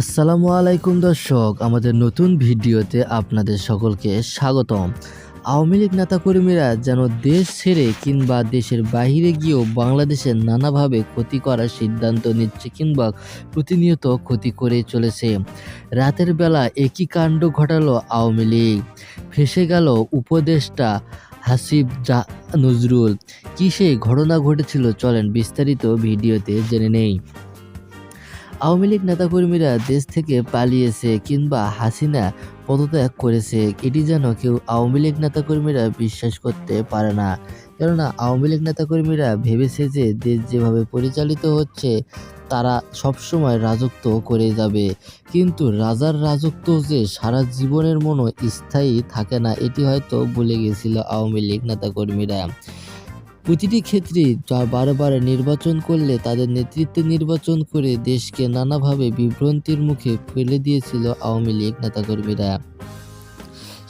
আসসালামু আলাইকুম দর্শক, আমাদের নতুন ভিডিওতে আপনাদের সকলকে স্বাগতম। আওয়ামী লীগ নেতাকর্মীরা যেন দেশ ছেড়ে কিংবা দেশের বাইরে গিয়েও বাংলাদেশের নানাভাবে ক্ষতি করার সিদ্ধান্ত নিচ্ছে কিংবা প্রতিনিয়ত ক্ষতি করে চলেছে। রাতের বেলা একই কাণ্ড ঘটালো আওয়ামী লীগ। ফেসে গেল উপদেষ্টা হাসিব জা নজরুল। কী সেই ঘটনা ঘটেছিল চলেন বিস্তারিত ভিডিওতে জেনে নেই। আওয়ামী লীগ নেতাকর্মীরা দেশ থেকে পালিয়েছে কিংবা হাসিনা পদত্যাগ করেছে, এটি যেন কেউ আওয়ামী লীগ নেতাকর্মীরা বিশ্বাস করতে পারে না। কেননা, আওয়ামী লীগ নেতাকর্মীরা ভেবেছে যে দেশ যেভাবে পরিচালিত হচ্ছে, তারা সবসময় রাজত্ব করে যাবে। কিন্তু রাজার রাজত্ব যে সারা জীবনের মনো স্থায়ী থাকে না, এটি হয়তো ভুলে গেছিল আওয়ামী লীগ নেতাকর্মীরা। প্রতিটি ক্ষেত্রে যা বারবার বারে নির্বাচন করলে তাদের নেতৃত্বে নির্বাচন করে দেশকে নানাভাবে বিভ্রান্তির মুখে ফেলে দিয়েছিল আওয়ামী লীগ নেতাকর্মীরা।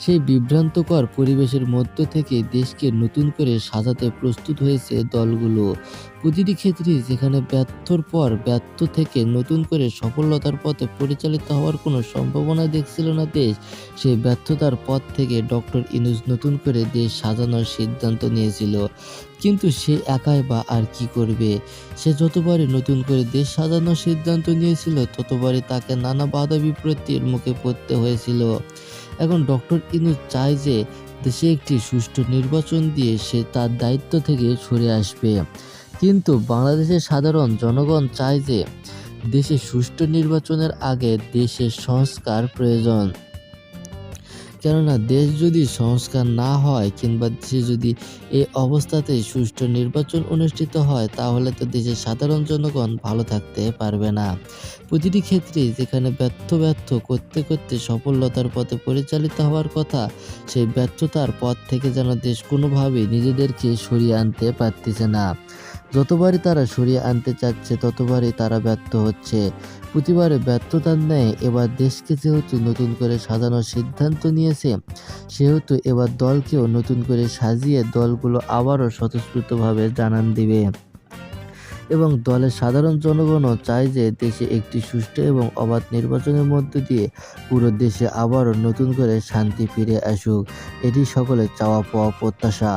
সেই বিভ্রান্তকর পরিবেশের মধ্য থেকে দেশকে নতুন করে সাজাতে প্রস্তুত হয়েছে দলগুলো। প্রতিটি ক্ষেত্রে যেখানে ব্যর্থর পর ব্যর্থ থেকে নতুন করে সফলতার পথে পরিচালিত হওয়ার কোনো সম্ভাবনা দেখছিল না দেশ, সেই ব্যর্থতার পথ থেকে ডক্টর ইনুজ নতুন করে দেশ সাজানোর সিদ্ধান্ত নিয়েছিল। কিন্তু সে একাই বা আর কি করবে? সে যতবারই নতুন করে দেশ সাজানোর সিদ্ধান্ত নিয়েছিল, ততবারই তাকে নানা বাধা বিপত্তির মুখে পড়তে হয়েছিল। এখন ডক্টর ইনুজ চায় যে দেশে একটি সুষ্ঠু নির্বাচন দিয়ে সে তার দায়িত্ব থেকে সরে আসবে। কিন্তু বাংলাদেশের সাধারণ জনগণ চায় যে দেশে সুষ্ঠু নির্বাচনের আগে দেশের সংস্কার প্রয়োজন। কেননা দেশ যদি সংস্কার না হয় কিংবা দেশে যদি এই অবস্থাতেই সুষ্ঠু নির্বাচন অনুষ্ঠিত হয়, তাহলে তো দেশের সাধারণ জনগণ ভালো থাকতে পারবে না। প্রতিটি ক্ষেত্রে যেখানে ব্যর্থ ব্যর্থ করতে করতে সফলতার পথে পরিচালিত হওয়ার কথা, সেই ব্যর্থতার পথ থেকে যেন দেশ কোনোভাবেই নিজেদেরকে সরিয়ে আনতে পারতেছে না। যতবারই তারা সরিয়ে আনতে চাচ্ছে, ততবারই তারা ব্যর্থ হচ্ছে। প্রতিবারে ব্যর্থতার ন্যায় এবার দেশকে যেহেতু নতুন করে সাজানোর সিদ্ধান্ত নিয়েছে, সেহেতু এবার দলকেও নতুন করে সাজিয়ে দলগুলো আবারও স্বতঃস্ফূর্তভাবে জানান দিবে। এবং দলের সাধারণ জনগণও চায় যে দেশে একটি সুষ্ঠু এবং অবাধ নির্বাচনের মধ্য দিয়ে পুরো দেশে আবারও নতুন করে শান্তি ফিরে আসুক। এটি সকলের চাওয়া পাওয়া প্রত্যাশা।